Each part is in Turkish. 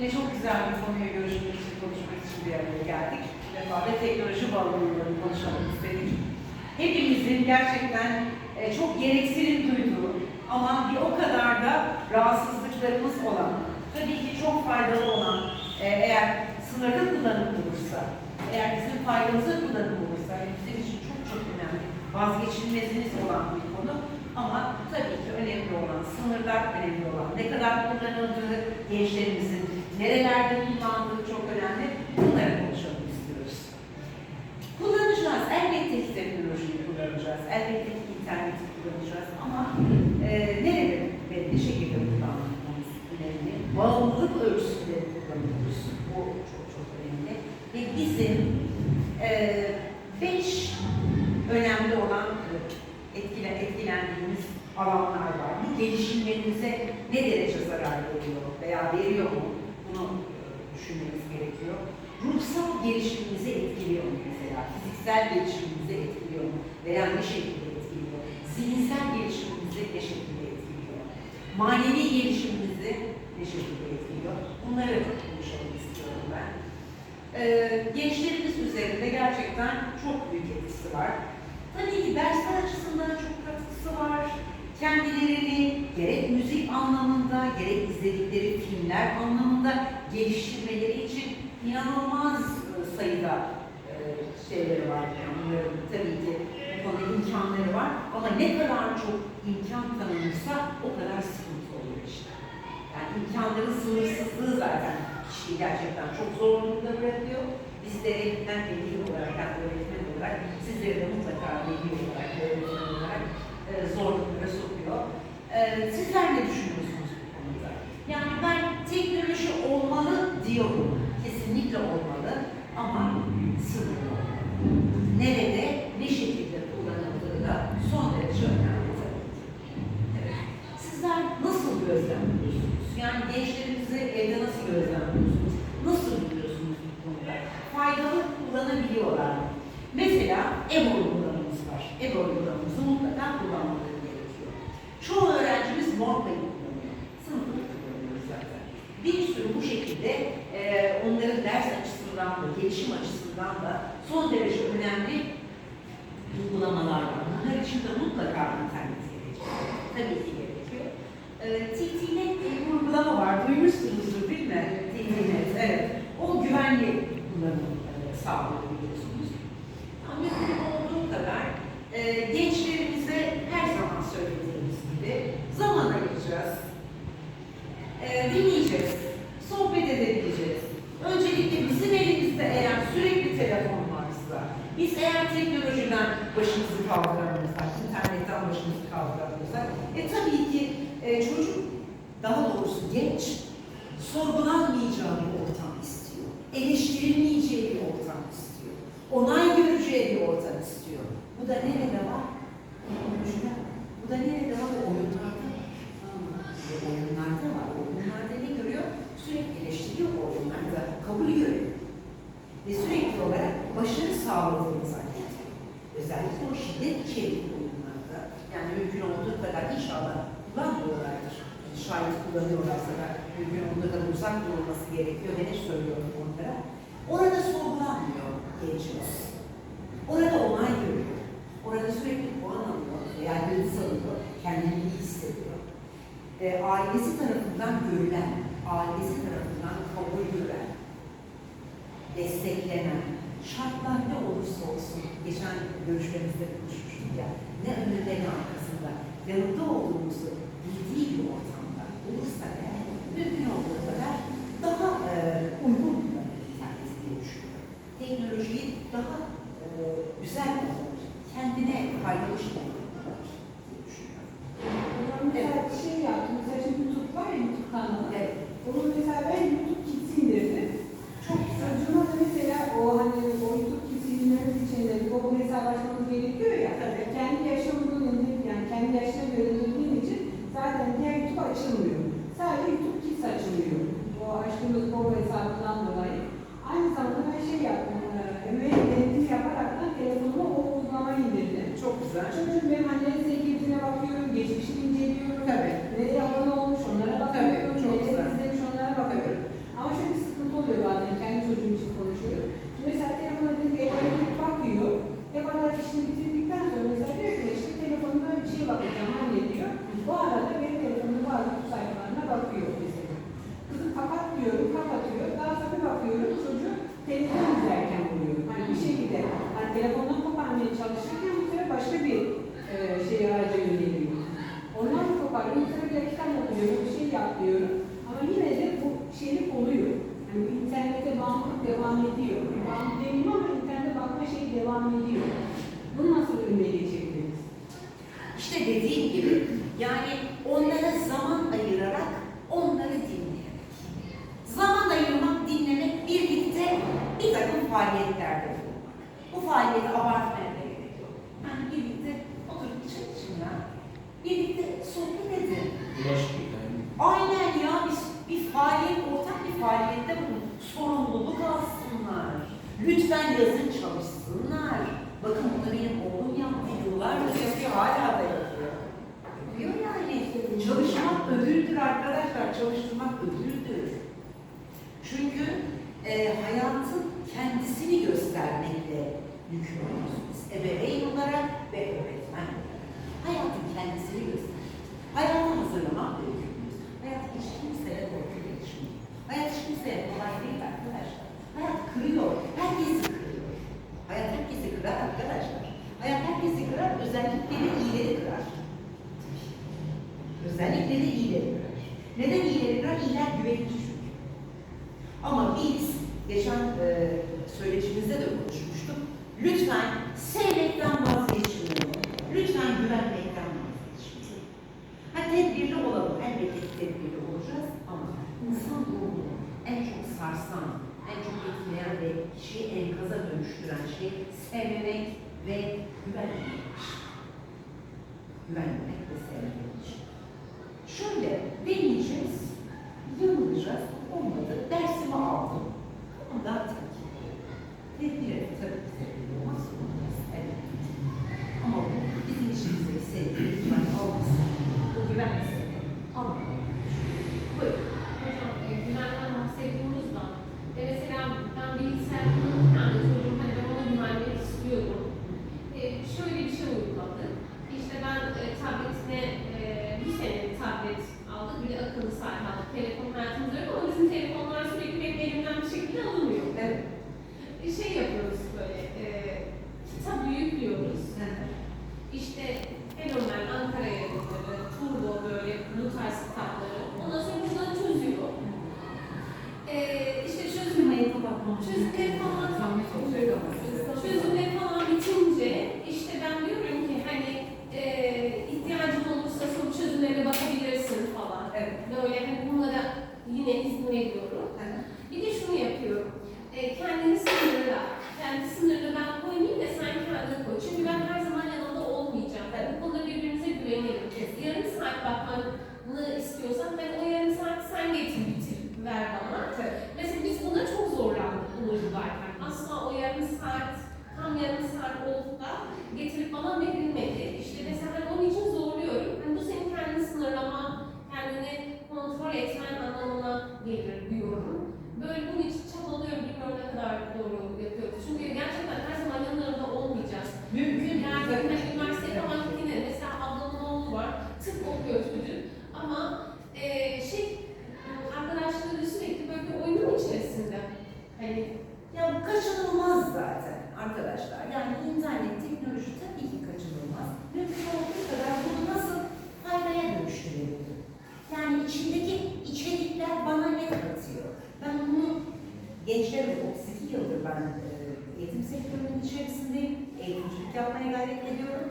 Yine çok güzel bir konuyu görüşmek için, konuşmak için bir araya geldik. Bir defa da teknoloji bağlamlarını konuşalım istedik. Hepimizin gerçekten e, çok gereksinim duyduğu ama bir o kadar da rahatsızlıklarımız olan, tabii ki çok faydalı olan, e, eğer sınırlı kullanım olursa, eğer bizim faydamıza kullanım olursa, bizim için çok çok önemli, vazgeçilmezimiz olan bir. Ama tabii ki önemli olan, sınırlar önemli olan, ne kadar kullanıldığı, gençlerimizin nerelerde kullandığı çok önemli. Bunları konuşalım istiyoruz. Kullanacağız, elbette ki teknolojiyi kullanacağız, elbette ki interneti kullanacağız ama e, nerede ve ne şekilde kullanmamız önemli. Bağımlılık ölçüsünde kullanıyoruz. Bu çok çok önemli. Ve bizim e, beş önemli olan e, etkile, etkilendiğimiz alanlar var. Bu gelişimlerimize ne derece zarar veriyor veya veriyor mu? Bunu e, düşünmemiz gerekiyor. Ruhsal gelişimimizi etkiliyor mu mesela? Fiziksel gelişimimizi etkiliyor mu? Veya ne şekilde etkiliyor? Zihinsel gelişimimizi ne şekilde etkiliyor? Manevi gelişimimizi ne şekilde etkiliyor? Bunları konuşalım istiyorum ben. Ee, gençlerimiz üzerinde gerçekten çok büyük etkisi var. Tabii ki dersler açısından çok katkısı var. Kendilerini gerek müzik anlamında, gerek izledikleri filmler anlamında geliştirmeleri için inanılmaz e, sayıda e, şeyleri var. Yani tabii ki bu konuda imkanları var. Ama ne kadar çok imkan tanınırsa o kadar sıkıntı oluyor işte. Yani imkanların sınırsızlığı zaten kişiyi gerçekten çok zor durumda bırakıyor. Biz de hem veli olarak hem öğretmen olarak sizleri de mutlaka veli olarak, öğretmen e, zorluklara sokuyor. E, sizler ne düşünüyorsunuz bu konuda? Yani ben teknoloji olmalı diyorum. Kesinlikle olmalı ama sınırlı olmalı. Nerede, ne şekilde kullanıldığı da son derece önemli tabii ki. Evet. Sizler nasıl gözlemliyorsunuz? Yani gençlerimizi evde nasıl gözlemliyorsunuz? Nasıl biliyorsunuz bu konuda? Faydalı kullanabiliyorlar mı? Mesela e uygulamanız var. e uygulamamızı mutlaka kullanmaları gerekiyor. Çoğu öğrencimiz Morpa'yı kullanıyor. Sınıfta kullanıyoruz zaten. Bir sürü bu şekilde e, onların ders açısından da, gelişim açısından da son derece önemli uygulamalar var. Bunlar için de mutlaka internet gerekiyor. Tabii ki gerekiyor. E, TTNet diye bir uygulama var. Duymuşsunuzdur değil mi? TTNet, evet. O güvenli kullanım e, sağlıyor. Ama mümkün olduğu kadar e, gençlerimize her zaman söylediğimiz gibi zaman ayıracağız. E, dinleyeceğiz, sohbet edebileceğiz. Öncelikle bizim elimizde eğer sürekli telefon varsa, biz eğer teknolojiden başımızı kaldıramıyorsak, internetten başımızı kaldıramıyorsak, e tabii ki e, çocuk, daha doğrusu genç, sorgulanmayacağı bir ortam istiyor. Eleştirilmeyeceği bir ortam istiyor. Onay göreceği bir ortam istiyor. Bu da nerede var? Bu da nerede var? Oyunlarda var. Ve oyunlarda var. Oyunlarda ne görüyor? Sürekli eleştiriyor bu oyunlarda. Kabul görüyor. Ve sürekli olarak başarı sağladığını zannediyor. Özellikle o şiddet içerikli oyunlarda. Yani mümkün olduğu kadar inşallah kullanmıyorlardır. Şayet kullanıyorlarsa da mümkün olduğu kadar uzak durulması gerekiyor. Ben hep söylüyorum onlara. Orada sorgulanmıyor gençimiz. Orada onay görüyor. Orada sürekli puan alıyor veya yıldız alıyor. Kendini iyi hissediyor. E, ailesi tarafından görülen, ailesi tarafından kabul gören, desteklenen, şartlar ne olursa olsun, geçen görüşmemizde konuşmuştuk ya, ne önünde ne arkasında, yanında olduğumuzu bildiği bir ortamda olursa eğer, mümkün olduğu kadar daha e, uygun kullanır internet diye düşünüyorum. Teknolojiyi daha e, güzel kullanır, kendine faydalı açılmıyor. Sadece YouTube Kids açılıyor. O açtığımız Bobo hesabından dolayı. Aynı zamanda ben şey yaptım. E, emeği yaparak da telefonuma o uygulamayı indirdim. Çok güzel. Çocuğum 给忘记。ödüldür arkadaşlar. Çalıştırmak ödüldür. Çünkü e, hayatın kendisini göstermekle yükümlüyüz. Ebeveyn olarak ve öğretmen bilgiler güvenilir çünkü. Ama biz geçen e, söyleşimizde de konuşmuştuk. Lütfen seyrekten İşte eğitim sektörünün içerisindeyim. Eğitimcilik yapmaya gayret ediyorum.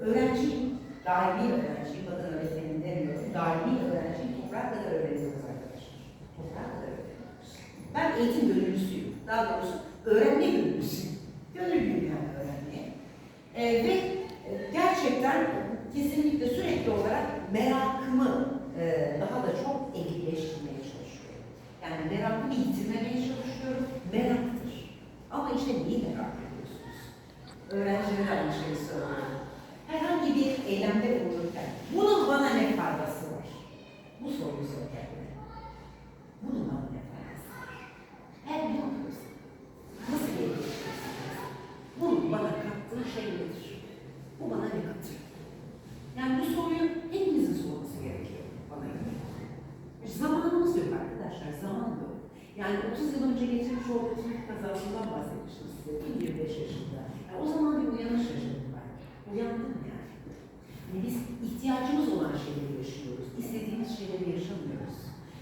Öğrenciyim. Daimi öğrenciyim. Bakın öğretmenim demiyorum. Daimi öğrenciyim. Toprak kadar öğreniyoruz arkadaşlar. Toprak kadar öğreniyoruz. Ben eğitim gönüllüsüyüm. Daha doğrusu öğrenme gönüllüsüyüm. Gönüllüyüm yani öğrenmeye. Ee, ve e, gerçekten kesinlikle sürekli olarak merakımı e, daha da çok ehlileştirmeye çalışıyorum. Yani merakımı yitirmemeye çalışıyorum. Merak ama işte neyi merak ediyorsunuz? Öğrencilere de aynı şeyi söylüyorum. Herhangi bir eylemde bulunurken bunun bana ne faydası var? Bu soruyu soracak. ilişkileri yaşamıyoruz.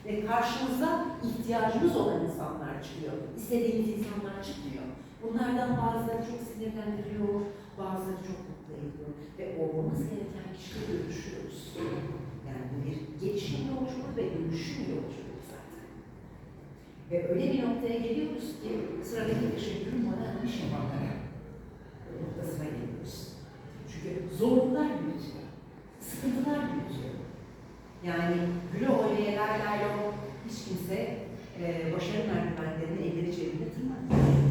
Ve karşımıza ihtiyacımız olan insanlar çıkıyor. İstediğimiz insanlar çıkmıyor. Bunlardan bazıları çok sinirlendiriyor, bazıları çok mutlu ediyor. Ve olmamız gereken kişiyle görüşüyoruz. Yani bir gelişim yolculuğu ve dönüşüm yolculuğu zaten. Ve öyle bir noktaya geliyoruz ki sıradaki teşekkürüm bana iş şey yapanlara noktasına geliyoruz. Çünkü zorluklar yani güle oynaya lay lom hiç kimse e, başarı merdivenlerini elleri cebinde tırmanmıyor.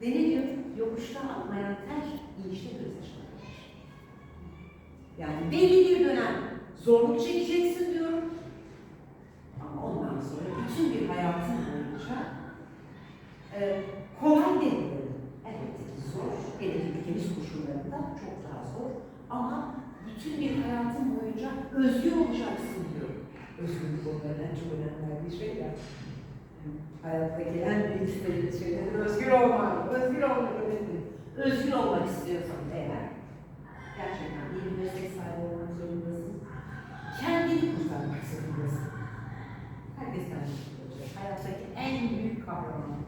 Deniliyor, yokuşta atmayan ter inişte göz yaşlanır. Yani belli bir dönem zorluk çekeceksin diyorum. Ama ondan sonra bütün bir hayatın boyunca e, kolay. Elbette ki zor. Ki ülkemiz koşullarında çok daha zor. Ama bütün bir hayatın boyunca özgür olacaksın diyorum. Özgürlük onların en çok önem verdiği şeyler. Hayattaki en büyük istediği şeyler özgür olmak. Özgür olmak önemli. Özgür olmak istiyorsan eğer gerçekten iyi bir meslek sahibi olmak zorundasın. Kendini kurtarmak zorundasın. Herkes kendini kurtaracak. Hayattaki en büyük kahraman.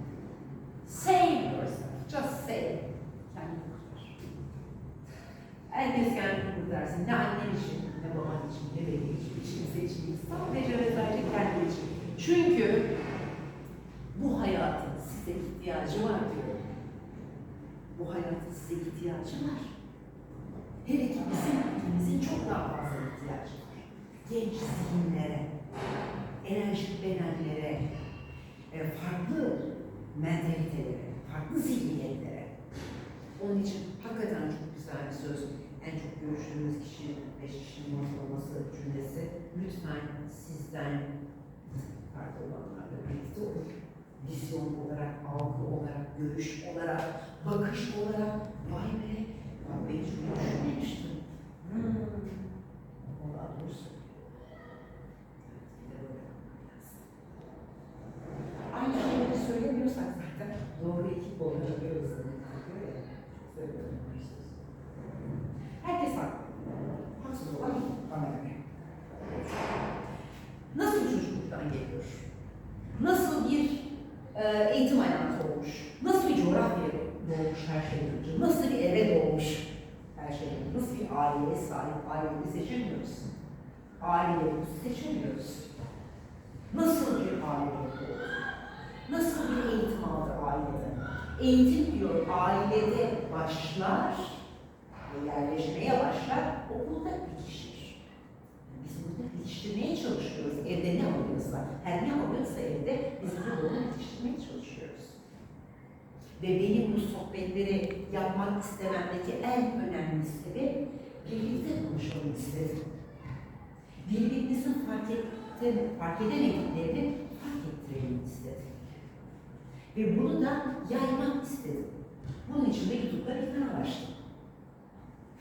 Save yourself. Just save. Kendini kurtar. Herkes kendini kurtarsın. Ne annen için, ne baban için, ne benim için, hiç kimse için değil. Sadece ve sadece kendi için. Çünkü bu hayatın size ihtiyacı var diyor. Bu hayatın size ihtiyacı var. Hele ki bizim ülkemizin çok daha fazla ihtiyacı var. Genç zihinlere, enerjik bedenlere, e, farklı mentalitelere, farklı zihniyetlere. Onun için hakikaten çok güzel bir söz. En çok görüştüğümüz kişi beş kişinin ortalaması cümlesi. Lütfen sizden farklı olanlarla birlikte olur. Vizyon olarak, algı olarak, görüş olarak, bakış olarak, vay be, ben hiç bunu düşünmemiştim. Hmm. Valla doğru söylüyor. Aynı şeyleri söylemiyorsak zaten doğru ekip olarak özlemek kalkıyor ya. Çok seviyorum bu sözü. Herkes haklı. Haksız olan bana göre. Nasıl çocukluktan geliyor? Nasıl bir e, eğitim hayatı olmuş? Nasıl bir coğrafyaya doğmuş her şeyden önce? Nasıl bir eve doğmuş her şeyden önce? Nasıl bir aileye sahip aileyi seçemiyoruz? Ailelerimizi seçemiyoruz. Nasıl bir aile doğdu? Nasıl bir eğitim aldı ailede? Eğitim diyor ailede başlar yerleşmeye başlar, okulda bitişir. Biz burada yetiştirmeye çalışıyoruz. Evde ne alıyorsa, her ne alıyorsa evde biz burada onu yetiştirmeye çalışıyoruz. Ve benim bu sohbetleri yapmak istememdeki en önemli sebep birlikte konuşalım istedim. Birbirimizin fark, ette, fark edemediklerini fark ettirelim istedim. Ve bunu da yaymak istedim. Bunun için de YouTube'da bir kanal açtım.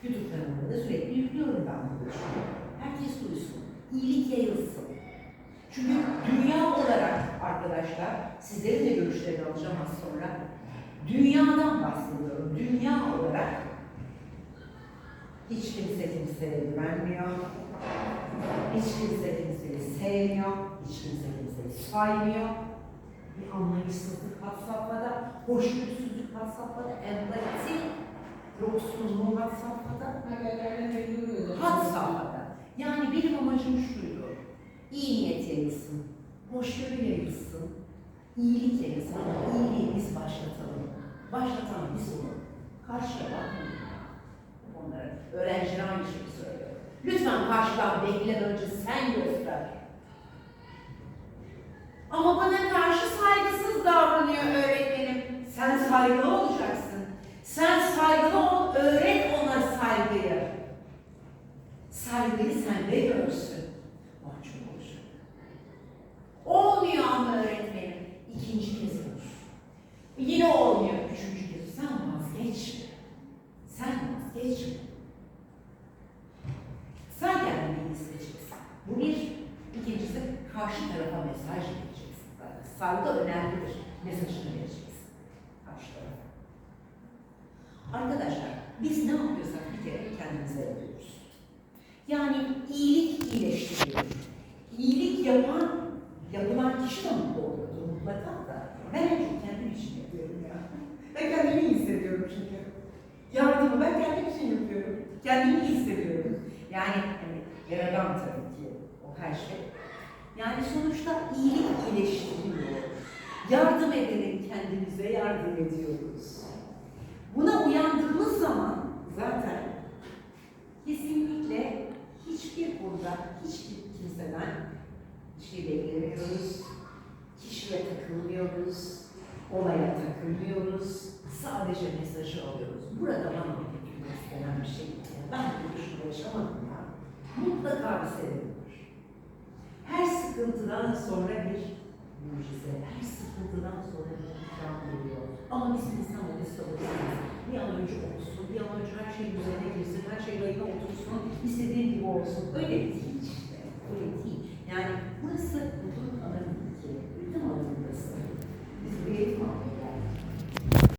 YouTube kanalında da sürekli yüklüyorum ben bu görüşmeyi. Herkes duysun, iyilik yayılsın. Çünkü dünya olarak arkadaşlar, sizlerin de görüşlerini alacağım az sonra. Dünyadan bahsediyorum. Dünya olarak hiç kimse kimseye güvenmiyor. Hiç kimse kimseyi sevmiyor. Hiç kimse kimseyi saymıyor. Bir anlayışsızlık hoşgörüsüzlük had safhada, empati safhada, Haberlerden duyuyoruz. had safhada. Yani benim amacım şuydu. İyi niyet yayılsın, hoşgörü yayılsın, iyilik yayılsın iyiliği biz başlatalım. Başlatan biz olalım. Karşıya bakmayın. Onlara, öğrencilere aynı şeyi söylüyorum. Lütfen karşıdan bekleme önce sen göster. Ama bana karşı saygısız davranıyor öğretmenim. Sen saygılı olacaksın. Sen saygılı ol, öğret ona saygıyı. Saygıyı sende görsün. Mahcup olacak. Olmuyor ama öğretmenim. İkinci kez olur. Yine olmuyor. Üçüncü kez. Sen vazgeçme. Sen vazgeçme. Sen kendini seçeceksin. Bu bir. İkincisi karşı tarafa mesaj vereceksin. zaten. Saygı önemlidir. Mesajını vereceksin. Karşı tarafa. Arkadaşlar biz ne yapıyorsak bir kere kendimize yapıyoruz. Yani iyilik iyileştiriyor. İyilik yapan, yapılan kişi de mutlu oluyordur mutlaka da. Ben en çok kendim için yapıyorum ya. Ben kendimi iyi hissediyorum çünkü. Yardımı ben kendim için yapıyorum. Kendimi iyi hissediyorum. Yani hani, yaradan tabii ki o her şey. Yani sonuçta iyilik iyileştiriyor. Yardım ederek kendimize yardım ediyoruz. Buna uyandığımız zaman zaten kesinlikle hiçbir konuda hiçbir kimseden bir şey beklemiyoruz. Kişiye takılmıyoruz. Olaya takılmıyoruz. Sadece mesajı alıyoruz. Burada bana anlatılmak istenen bir şey. Yani ben bu şunu yaşamadım ya. Mutlaka bir sebebi var. Her sıkıntıdan sonra bir mucize, her sıkıntıdan sonra bir ikram geliyor. Ama biz insan olması olursanız bir an önce olsun, bir an önce her şey düzene girsin, her şey rayına otursun, istediğim gibi olsun. Öyle değil işte, öyle değil. Yani burası mutluluk alanı ki, üretim